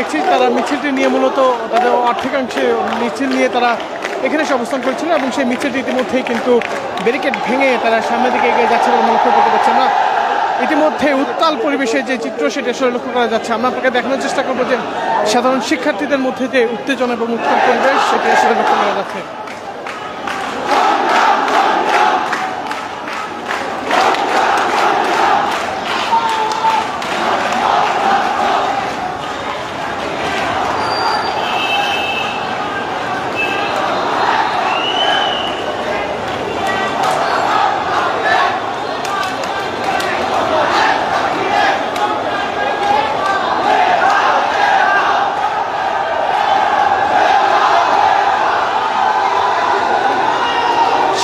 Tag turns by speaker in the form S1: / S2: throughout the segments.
S1: দেখছি তারা মিছিলটি নিয়ে মূলত তাদের অর্ধেকাংশে মিছিল নিয়ে তারা এখানে এসে অবস্থান করেছিল এবং সেই মিছিলটি ইতিমধ্যেই কিন্তু ব্যারিকেড ভেঙে তারা সামনের দিকে এগিয়ে যাচ্ছে বলে লক্ষ্য করতে পারছে। না ইতিমধ্যে উত্তাল পরিবেশে যে চিত্র সেটা আসলে লক্ষ্য করা যাচ্ছে। আমরা আপনাকে দেখানোর চেষ্টা করব যে সাধারণ শিক্ষার্থীদের মধ্যে যে উত্তেজনা এবং উত্তাল পরিবেশ, সেটা আসলে লক্ষ্য করা যাচ্ছে।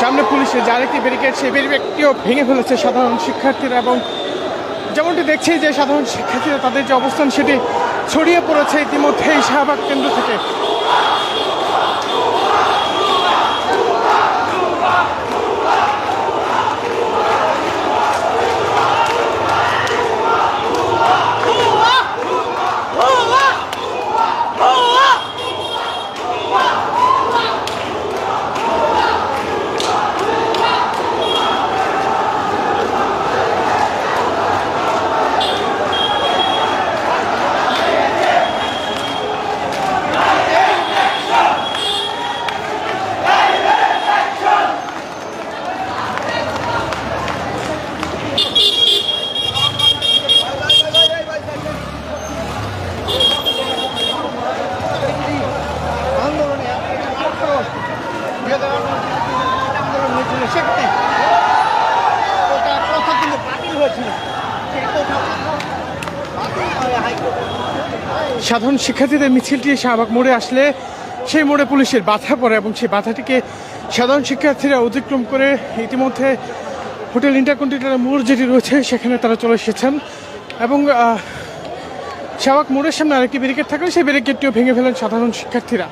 S1: সামনে পুলিশের যার একটি ব্যারিকেড সেই ব্যারিকেডটিও ভেঙে ফেলেছে সাধারণ শিক্ষার্থীরা এবং যেমনটি দেখছি যে সাধারণ শিক্ষার্থীরা তাদের যে অবস্থান সেটি ছড়িয়ে পড়েছে ইতিমধ্যেই শাহবাগ কেন্দ্র থেকে। সাধারণ শিক্ষার্থীদের মিছিলটি শাহবাগ মোড়ে আসলে সেই মোড়ে পুলিশের বাধা পড়ে এবং সেই বাধাটিকে সাধারণ শিক্ষার্থীরা অতিক্রম করে ইতিমধ্যে হোটেল ইন্টারকন্টিনেন্টাল মোড় যেটি রয়েছে, সেখানে তারা চলে এসেছেন। এবং শাহবাগ মোড়ের সামনে আরেকটি ব্যারিকেড থাকলে সেই ব্যারিকেডটিও ভেঙে ফেলেন সাধারণ শিক্ষার্থীরা।